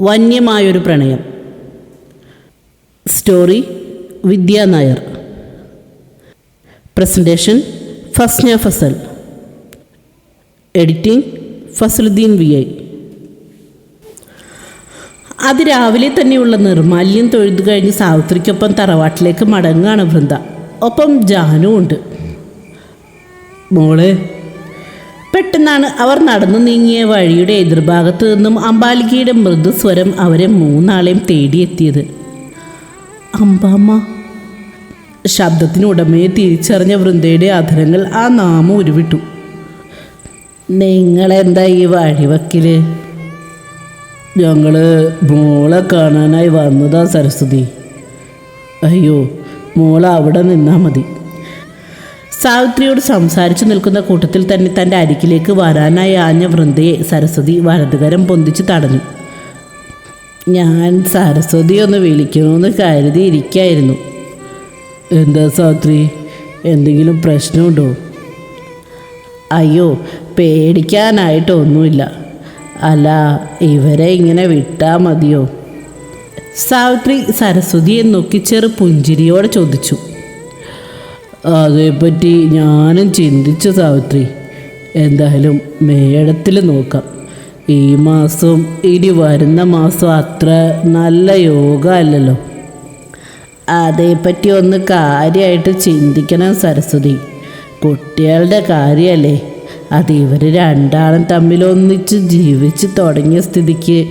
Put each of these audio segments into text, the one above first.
വന്യമായൊരു പ്രണയം. Story Vidya Nair. Presentation Fasna Fasal. Editing Fasaluddeen V I. അതിരാവിലെ തന്നെയുള്ള നിർമാല്യം തൊഴുതു കഴിഞ്ഞ് സാവിത്രിക്കൊപ്പം തറവാട്ടിലേക്ക് മടങ്ങുകയാണ് വൃന്ദ. ഒപ്പം ജാനും ഉണ്ട് മോളെ പെട്ടെന്നാണ് അവർ നടന്നു നീങ്ങിയ വഴിയുടെ എതിർഭാഗത്തു നിന്നും അമ്പാലികയുടെ മൃദുസ്വരം അവരെ മൂന്നാളെയും തേടിയെത്തിയത്. അമ്പാമ്മ ശബ്ദത്തിനുടമയെ തിരിച്ചറിഞ്ഞ വൃന്ദയുടെ അധരങ്ങൾ ആ നാമം ഉരുവിട്ടു. നിങ്ങളെന്താ ഈ വഴിവക്കിൽ? ഞങ്ങൾ മോളെ കാണാനായി വന്നതാ സരസ്വതി. അയ്യോ മോളെ അവിടെ നിന്നാ മതി. സാവിത്രിയോട് സംസാരിച്ചു നിൽക്കുന്ന കൂട്ടത്തിൽ തന്നെ തന്റെ അരികിലേക്ക് വരാനായി ആഞ്ഞ വൃന്ദയെ സരസ്വതി വലതുകരം പൊന്തിച്ച് തടഞ്ഞു. ഞാൻ സരസ്വതി ഒന്ന് വിളിക്കണമെന്ന് കരുതി ഇരിക്കായിരുന്നു. എന്താ സാവിത്രി? എന്തെങ്കിലും പ്രശ്നമുണ്ടോ? അയ്യോ പേടിക്കാനായിട്ടൊന്നുമില്ല. അല്ല ഇവരെ ഇങ്ങനെ വിട്ടാൽ മതിയോ? സാവിത്രി സരസ്വതിയെ നോക്കി ചെറു പുഞ്ചിരിയോടെ ചോദിച്ചു. അതേപ്പറ്റി ഞാനും ചിന്തിച്ച സാവിത്രി. എന്തായാലും മേടത്തിൽ നോക്കാം. ഈ മാസം ഇനി വരുന്ന മാസം അത്ര നല്ല യോഗ അല്ലല്ലോ. അതേപ്പറ്റി ഒന്ന് കാര്യമായിട്ട് ചിന്തിക്കണം സരസ്വതി. കുട്ടികളുടെ കാര്യമല്ലേ അത് ഇവർ രണ്ടാളും തമ്മിൽ ഒന്നിച്ച് ജീവിച്ച് തുടങ്ങിയ സ്ഥിതിക്ക്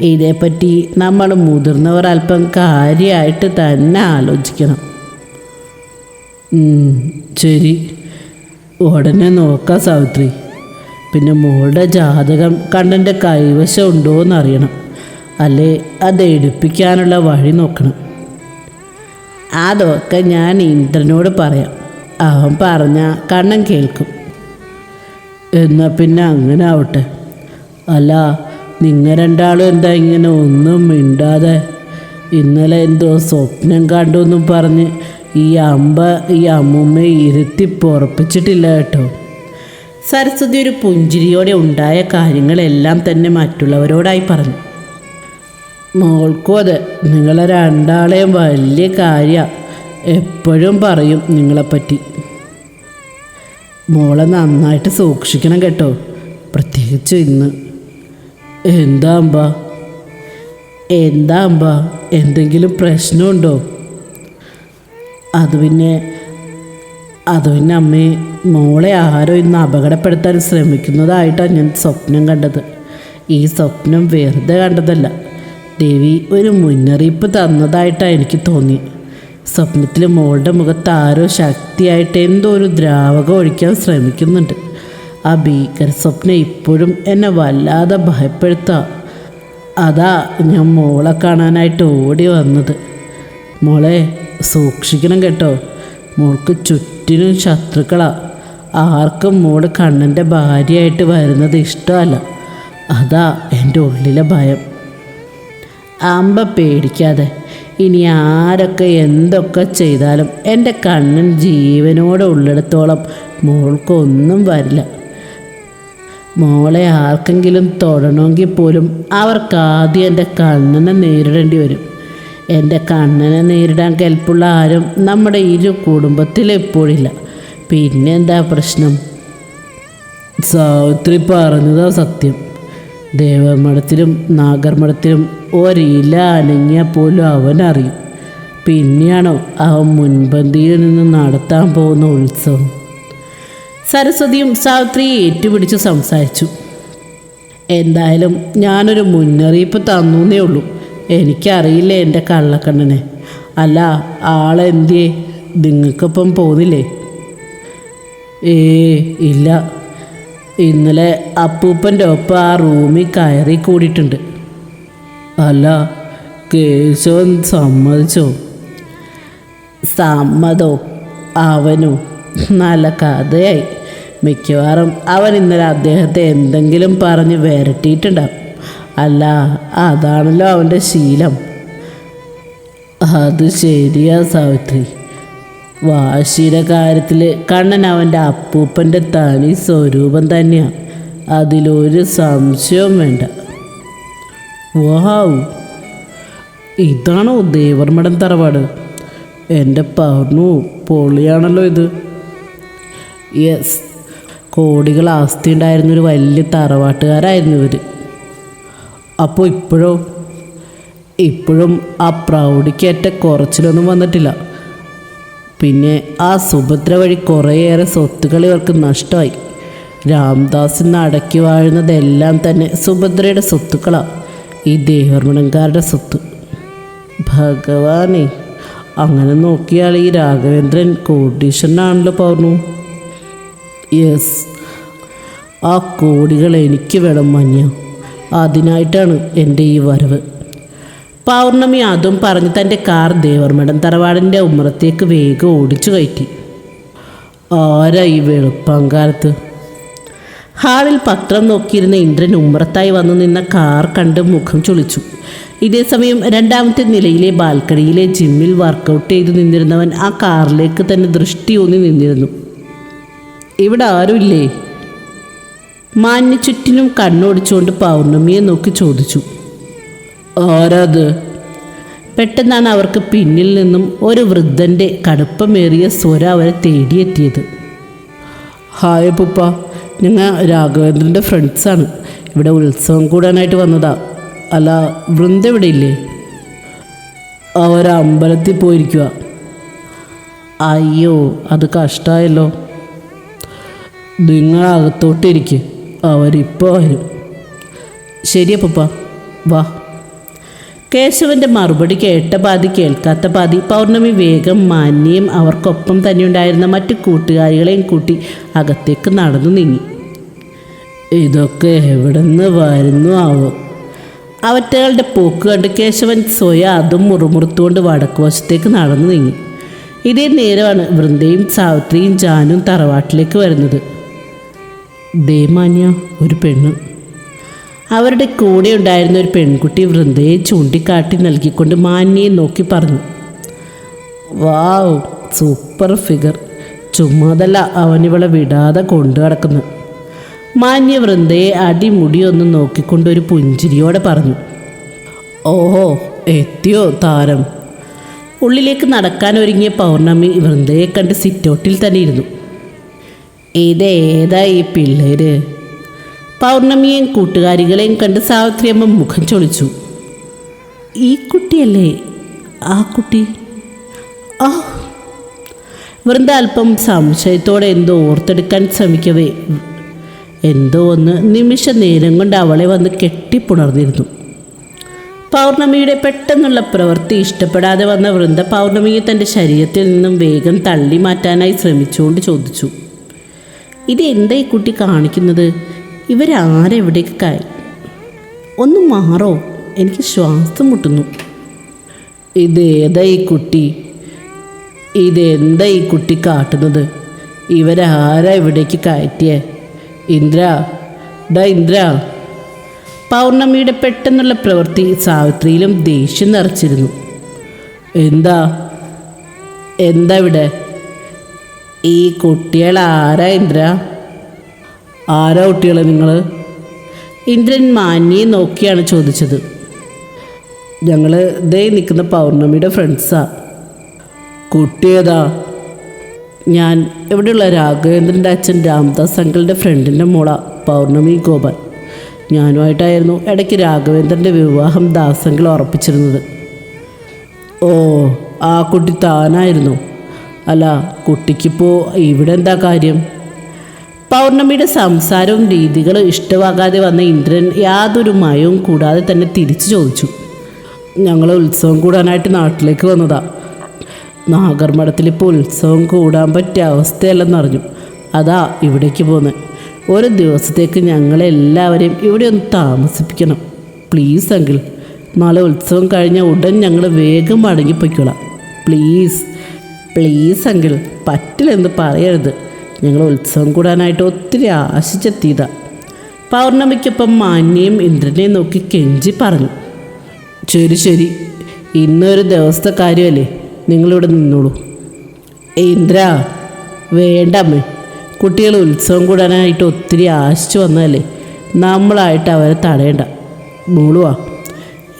ഇതേപ്പറ്റി നമ്മൾ മുതിർന്നവർ അല്പം കാര്യമായിട്ട് തന്നെ ആലോചിക്കണം. ശരി. ഉടനെ നോക്കാം സാവിത്രി. പിന്നെ മോളുടെ ജാതകം കണ്ണന്റെ കൈവശം ഉണ്ടോ എന്നറിയണം അല്ലേ അത് എടുപ്പിക്കാനുള്ള വഴി നോക്കണം. അതൊക്കെ ഞാൻ ഇന്ദ്രനോട് പറയാം. അവൻ പറഞ്ഞ കണ്ണൻ കേൾക്കും. എന്നാൽ പിന്നെ അങ്ങനെ ആവട്ടെ. അല്ല നിങ്ങൾ രണ്ടാളും എന്താ ഇങ്ങനെ ഒന്നും മിണ്ടാതെ ഇന്നലെ എന്തോ സ്വപ്നം കണ്ടു എന്നും പറഞ്ഞ് ഈ അമ്പ ഈ അമ്മുമ്മയെ ഇരുത്തി പൊറപ്പിച്ചിട്ടില്ല കേട്ടോ. സരസ്വതി ഒരു പുഞ്ചിരിയോടെ ഉണ്ടായ കാര്യങ്ങളെല്ലാം തന്നെ മറ്റുള്ളവരോടായി പറഞ്ഞു. മോൾക്കും അതെ നിങ്ങളെ രണ്ടാളെയും വലിയ കാര്യമാണ് എപ്പോഴും പറയും നിങ്ങളെപ്പറ്റി. മോളെ നന്നായിട്ട് സൂക്ഷിക്കണം കേട്ടോ പ്രത്യേകിച്ച് ഇന്ന്. എന്താ അമ്പ? എന്താ അമ്പ? എന്തെങ്കിലും പ്രശ്നമുണ്ടോ? അത് പിന്നെ അത് പിന്നെ അമ്മേ മോളെ ആരോ ഇന്ന് അപകടപ്പെടുത്താൻ ശ്രമിക്കുന്നതായിട്ടാണ് ഞാൻ സ്വപ്നം കണ്ടത്. ഈ സ്വപ്നം വെറുതെ കണ്ടതല്ല. ദേവി ഒരു മുന്നറിയിപ്പ് തന്നതായിട്ടാണ് എനിക്ക് തോന്നി. സ്വപ്നത്തിൽ മോളുടെ മുഖത്ത് ആരോ ശക്തിയായിട്ട് എന്തോ ഒരു ദ്രാവകം ഒഴിക്കാൻ ശ്രമിക്കുന്നുണ്ട്. ആ ഭീകര സ്വപ്നം ഇപ്പോഴും എന്നെ വല്ലാതെ ഭയപ്പെടുത്താം. അതാ ഞാൻ മോളെ കാണാനായിട്ട് ഓടി വന്നത്. മോളെ സൂക്ഷിക്കണം കേട്ടോ. മോൾക്ക് ചുറ്റിനും ശത്രുക്കളാ. ആർക്കും മോൾ കണ്ണന്റെ ഭാര്യയായിട്ട് വരുന്നത് ഇഷ്ടമല്ല. അതാ എന്റെ ഉള്ളിലെ ഭയം. അമ്പ പേടിക്കാതെ ഇനി ആരൊക്കെ എന്തൊക്കെ ചെയ്താലും എന്റെ കണ്ണൻ ജീവനോടെ ഉള്ളിടത്തോളം മോൾക്കൊന്നും വരില്ല. മോളെ ആർക്കെങ്കിലും തൊടണമെങ്കിൽ പോലും അവർക്ക് ആദ്യം എന്റെ കണ്ണനെ നേരിടേണ്ടി വരും. എന്റെ കണ്ണനെ നേരിടാൻ കെൽപ്പുള്ള ആരും നമ്മുടെ ഇരു കുടുംബത്തിൽ എപ്പോഴില്ല. പിന്നെന്താ പ്രശ്നം? സാവിത്രി പറഞ്ഞതാ സത്യം. ദേവമഠത്തിലും നാഗർമഠത്തിലും ഒരില അനങ്ങിയാൽ പോലും അവൻ അറിയും പിന്നെയാണോ അവൻ മുൻപന്തിയിൽ നിന്ന് നടത്താൻ പോകുന്ന ഉത്സവം? സരസ്വതിയും സാവിത്രിയെ ഏറ്റുപിടിച്ച് സംസാരിച്ചു. എന്തായാലും ഞാനൊരു മുന്നറിയിപ്പ് തന്നേ ഉള്ളൂ. എനിക്കറിയില്ല എന്റെ കള്ളക്കണ്ണനെ. അല്ല ആളെന്തിയേ നിങ്ങൾക്കൊപ്പം പോന്നില്ലേ? ഏ ഇല്ല. ഇന്നലെ അപ്പൂപ്പന്റെ ഒപ്പം ആ റൂമിൽ കയറി കൂടിയിട്ടുണ്ട്. അല്ല കേശവൻ സമ്മതിച്ചോ? സമ്മതോ? അവനോ നല്ല കഥയായി. മിക്കവാറും അവൻ ഇന്നലെ അദ്ദേഹത്തെ എന്തെങ്കിലും പറഞ്ഞ് വരട്ടിയിട്ടുണ്ടാവും. അല്ല അതാണല്ലോ അവന്റെ ശീലം. അത് ശരിയാ സാവിത്രി. വാശിയുടെ കാര്യത്തിൽ കണ്ണൻ അവന്റെ അപ്പൂപ്പന്റെ തനി സ്വരൂപം തന്നെയാണ് അതിലൊരു സംശയവും വേണ്ട. വാവ് ഇതാണോ ദേവർമടം തറവാട്? എന്റെ പറഞ്ഞു പൊളിയാണല്ലോ ഇത്. യെസ്. കോടികൾ ആസ്തി ഉണ്ടായിരുന്നൊരു വലിയ തറവാട്ടുകാരായിരുന്നു ഇവർ അപ്പോൾ ഇപ്പോഴോ? ഇപ്പോഴും ആ പ്രൗഢിക്കേറ്റ കുറച്ചിലൊന്നും വന്നിട്ടില്ല. പിന്നെ ആ സുഭദ്ര വഴി കുറേയേറെ സ്വത്തുകൾ ഇവർക്ക് നഷ്ടമായി. രാംദാസിന് അടക്കി വാഴുന്നതെല്ലാം തന്നെ സുഭദ്രയുടെ സ്വത്തുക്കളാണ് ഈ ദേവർമണങ്കാരുടെ സ്വത്ത്. ഭഗവാനെ അങ്ങനെ നോക്കിയാൽ ഈ രാഘവേന്ദ്രൻ കോടീശ്വരനാണല്ലോ പറഞ്ഞു യെസ്. ആ കോടികൾ എനിക്ക് വേണം മഞ്ഞ. അതിനായിട്ടാണ് എന്റെ ഈ വരവ്. പൗർണമി അതും പറഞ്ഞ് തന്റെ കാർ ദേവർമഠം തറവാടിന്റെ ഉമ്മറത്തേക്ക് വേഗം ഓടിച്ചു കയറ്റി. ആരാ ഈ വെളുപ്പാങ്കാലത്ത്? ഹാളിൽ പത്രം നോക്കിയിരുന്ന ഇന്ദ്രൻ ഉമ്മറത്തായി വന്നു നിന്ന കാർ കണ്ട് മുഖം ചുളിച്ചു. ഇതേസമയം രണ്ടാമത്തെ നിലയിലെ ബാൽക്കണിയിലെ ജിമ്മിൽ വർക്കൗട്ട് ചെയ്തു നിന്നിരുന്നവൻ ആ കാറിലേക്ക് തന്നെ ദൃഷ്ടി ഊന്നി നിന്നിരുന്നു. ഇവിടെ ആരുമില്ലേ? മാന്യ ചുറ്റിനും കണ്ണോടിച്ചുകൊണ്ട് പൗർണമിയെ നോക്കി ചോദിച്ചു. ആരാത്? പെട്ടെന്നാണ് അവർക്ക് പിന്നിൽ നിന്നും ഒരു വൃദ്ധന്റെ കടുപ്പമേറിയ സ്വര അവരെ തേടിയെത്തിയത്. ഹായ് പുപ്പ ഞങ്ങൾ രാഘവേന്ദ്രന്റെ ഫ്രണ്ട്സാണ് ഇവിടെ ഉത്സവം കൂടാനായിട്ട് വന്നതാ. അല്ല വൃന്ദ ഇവിടെ ഇല്ലേ? അവർ അമ്പലത്തിൽ പോയിരിക്കുക അയ്യോ അത് കഷ്ടമായല്ലോ നിങ്ങൾ അകത്തോട്ടിരിക്ക് അവരിപ്പോൾ വരും. ശരിയപ്പ വാ. കേശവന്റെ മറുപടി കേട്ട പാതി കേൾക്കാത്ത പാതി പൗർണമി വേഗം മാന്യം അവർക്കൊപ്പം തന്നെയുണ്ടായിരുന്ന മറ്റു കൂട്ടുകാരികളെയും കൂട്ടി അകത്തേക്ക് നടന്നു നീങ്ങി. ഇതൊക്കെ എവിടെ നിന്ന് വരുന്നു ആവോ അവറ്റകളുടെ പോക്ക് കണ്ട് കേശവൻ സ്വയം അതും മുറുമുറുത്തുകൊണ്ട് വടക്കുവശത്തേക്ക് നടന്നു നീങ്ങി. ഇതേ നേരമാണ് വൃന്ദയും സാവിത്രിയും ജാനും തറവാട്ടിലേക്ക് വരുന്നത്. ദേമാന്യ ഒരു പെണ്ണ്. അവരുടെ കൂടെ ഉണ്ടായിരുന്ന ഒരു പെൺകുട്ടി വൃന്ദയെ ചൂണ്ടിക്കാട്ടി നൽകിക്കൊണ്ട് മാന്യയെ നോക്കി പറഞ്ഞു. Wow super figure. ചുമ്മാതല്ല അവനിവളെ വിടാതെ കൊണ്ടു കിടക്കുന്നു മാന്യ വൃന്ദയെ അടിമുടിയൊന്ന് നോക്കിക്കൊണ്ട് ഒരു പുഞ്ചിരിയോടെ പറഞ്ഞു. ഓഹോ എത്തിയോ താരം. ഉള്ളിലേക്ക് നടക്കാൻ ഒരുങ്ങിയ പൗർണമി വൃന്ദയെ കണ്ട് സിറ്റൗട്ടിൽ തന്നെ ഇരുന്നു. ഇതേതാ ഈ പിള്ളേര്? പൗർണമിയെയും കൂട്ടുകാരികളെയും കണ്ട് സാവിത്രിയമ്മ മുഖം ചൊളിച്ചു. ഈ കുട്ടിയല്ലേ? ആ കുട്ടി? ആ. വൃന്ദ അല്പം സംശയത്തോടെ എന്തോ ഓർത്തെടുക്കാൻ ശ്രമിക്കവേ. എന്തോ ഒന്ന് നിമിഷ നേരം കൊണ്ട് അവളെ വന്ന് കെട്ടിപ്പുണർന്നിരുന്നു. പൗർണമിയുടെ പെട്ടെന്നുള്ള പ്രവൃത്തി ഇഷ്ടപ്പെടാതെ വന്ന വൃന്ദ പൗർണമിയെ തന്റെ ശരീരത്തിൽ നിന്നും വേഗം തള്ളി മാറ്റാനായി ശ്രമിച്ചുകൊണ്ട് ചോദിച്ചു. ഇത് എന്താ ഈ കുട്ടി കാണിക്കുന്നത്? ഇവരാരെവിടേക്ക് കയ ഒന്ന് മാറോ. എനിക്ക് ശ്വാസം മുട്ടുന്നു. ഇതേതാ ഈ കുട്ടി? ഇതെന്താ ഈ കുട്ടി കാട്ടുന്നത്? ഇവരാരാ ഇവിടേക്ക് കയറ്റിയേ? ഇന്ദ്ര. ഡാ ഇന്ദ്ര. പൗർണമിയുടെ പെട്ടെന്നുള്ള പ്രവൃത്തി സാവിത്രിയിലും ദേഷ്യം നിറച്ചിരുന്നു. എന്താ? എന്താ ഇവിടെ? ഈ കുട്ടികൾ ആരാ ഇന്ദ്ര? ആരാ കുട്ടികളെ നിങ്ങൾ ഇന്ദ്രൻ മാന്യെ നോക്കിയാണ് ചോദിച്ചത്. ഞങ്ങൾ ദേ നിൽക്കുന്ന പൗർണമിയുടെ ഫ്രണ്ട്സാ കുട്ടിയേതാ ഞാൻ ഇവിടെയുള്ള രാഘവേന്ദ്രന്റെ അച്ഛൻ രാംദാസ് അങ്കിളിന്റെ ഫ്രണ്ടിന്റെ മോള പൗർണമി ഗോപാൽ ഞാനുമായിട്ടായിരുന്നു ഇടയ്ക്ക് രാഘവേന്ദ്രന്റെ വിവാഹം ദാസങ്കിൾ ഉറപ്പിച്ചിരുന്നത്. ഓ ആ കുട്ടി താനായിരുന്നു. അല്ല കുട്ടിക്കിപ്പോൾ ഇവിടെ എന്താ കാര്യം? പൗർണമിയുടെ സംസാരവും രീതികളും ഇഷ്ടമാകാതെ വന്ന ഇന്ദ്രൻ യാതൊരു മയവും കൂടാതെ തന്നെ തിരിച്ചു ചോദിച്ചു. ഞങ്ങൾ ഉത്സവം കൂടാനായിട്ട് നാട്ടിലേക്ക് വന്നതാ. നാഗർമഠത്തിൽ ഇപ്പോൾ ഉത്സവം കൂടാൻ പറ്റിയ അവസ്ഥയല്ലെന്നറിഞ്ഞു അതാ ഇവിടേക്ക് പോന്നെ. ഒരു ദിവസത്തേക്ക് ഞങ്ങളെല്ലാവരെയും ഇവിടെ ഒന്ന് താമസിപ്പിക്കണം. Please uncle. നാളെ ഉത്സവം കഴിഞ്ഞ ഉടൻ ഞങ്ങൾ വേഗം മടങ്ങിപ്പോയിക്കോളാം. പ്ലീസ്. പ്ലീസ് അങ്കിൾ പറ്റില്ലെന്ന് പറയരുത്. ഞങ്ങൾ ഉത്സവം കൂടാനായിട്ട് ഒത്തിരി ആശിച്ചെത്തിയതാ. പൗർണമിക്കൊപ്പം മാന്യയും ഇന്ദ്രനെയും നോക്കി കെഞ്ചി പറഞ്ഞു. ശരി ശരി. ഇന്നൊരു ദിവസത്തെ കാര്യമല്ലേ? നിങ്ങളിവിടെ നിന്നോളൂ. ഇന്ദ്ര വേണ്ട അമ്മേ. കുട്ടികൾ ഉത്സവം കൂടാനായിട്ട് ഒത്തിരി ആശിച്ചു വന്നതല്ലേ? നമ്മളായിട്ട് അവരെ തടയണ്ട. മോളുവാ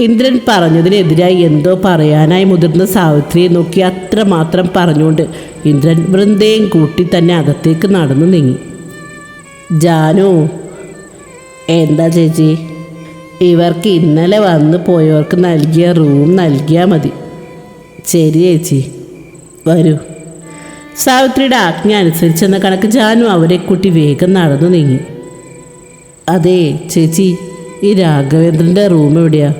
ഇന്ദ്രൻ പറഞ്ഞതിനെതിരായി എന്തോ പറയാനായി മുതിർന്ന സാവിത്രിയെ നോക്കി അത്രമാത്രം പറഞ്ഞുകൊണ്ട് ഇന്ദ്രൻ വൃന്ദയും കൂട്ടി തന്നെ അകത്തേക്ക് നടന്നു നീങ്ങി. ജാനു എന്താ ചേച്ചി? ഇവർക്ക് ഇന്നലെ വന്നു പോയവർക്ക് നൽകിയ റൂം നൽകിയാൽ മതി. ശരി ചേച്ചി വരൂ. സാവിത്രിയുടെ ആജ്ഞ അനുസരിച്ചെന്ന കണക്ക് ജാനു അവരെ കൂട്ടി വേഗം നടന്നു നീങ്ങി. അതെ ചേച്ചി ഈ രാഘവേന്ദ്രന്റെ റൂം എവിടെയാ?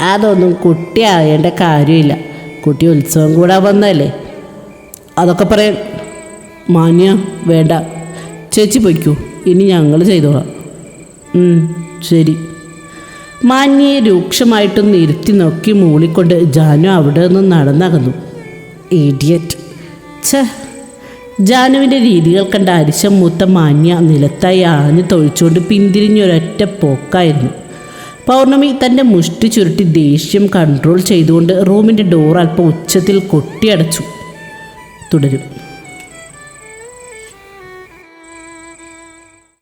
അതൊന്നും കുട്ടി ആയേണ്ട കാര്യമില്ല. കുട്ടി ഉത്സവം കൂടാൻ വന്നതല്ലേ? അതൊക്കെ പറയാൻ മാന്യ വേണ്ട. ചേച്ചി പൊയ്ക്കൂ. ഇനി ഞങ്ങൾ ചെയ്തോളാം. ശരി. മാന്യയെ രൂക്ഷമായിട്ടും ഇരുത്തി നോക്കി മൂളിക്കൊണ്ട് ജാനു അവിടെ നിന്ന് നടന്നകന്നു. ഇഡിയറ്റ്. ഛ. ജാനുവിന്റെ രീതികൾ കണ്ട അരിശം മൂത്ത മാന്യ നിലത്തായി ആഞ്ഞു തൊഴിച്ചുകൊണ്ട് പിന്തിരിഞ്ഞൊരൊറ്റ പോക്കായിരുന്നു. പൗർണമി തന്റെ മുഷ്ടി ചുരുട്ടി ദേഷ്യം കൺട്രോൾ ചെയ്തുകൊണ്ട് റൂമിന്റെ ഡോർ അല്പം ഉച്ചത്തിൽ കൊട്ടിയടച്ചു. തുടരും.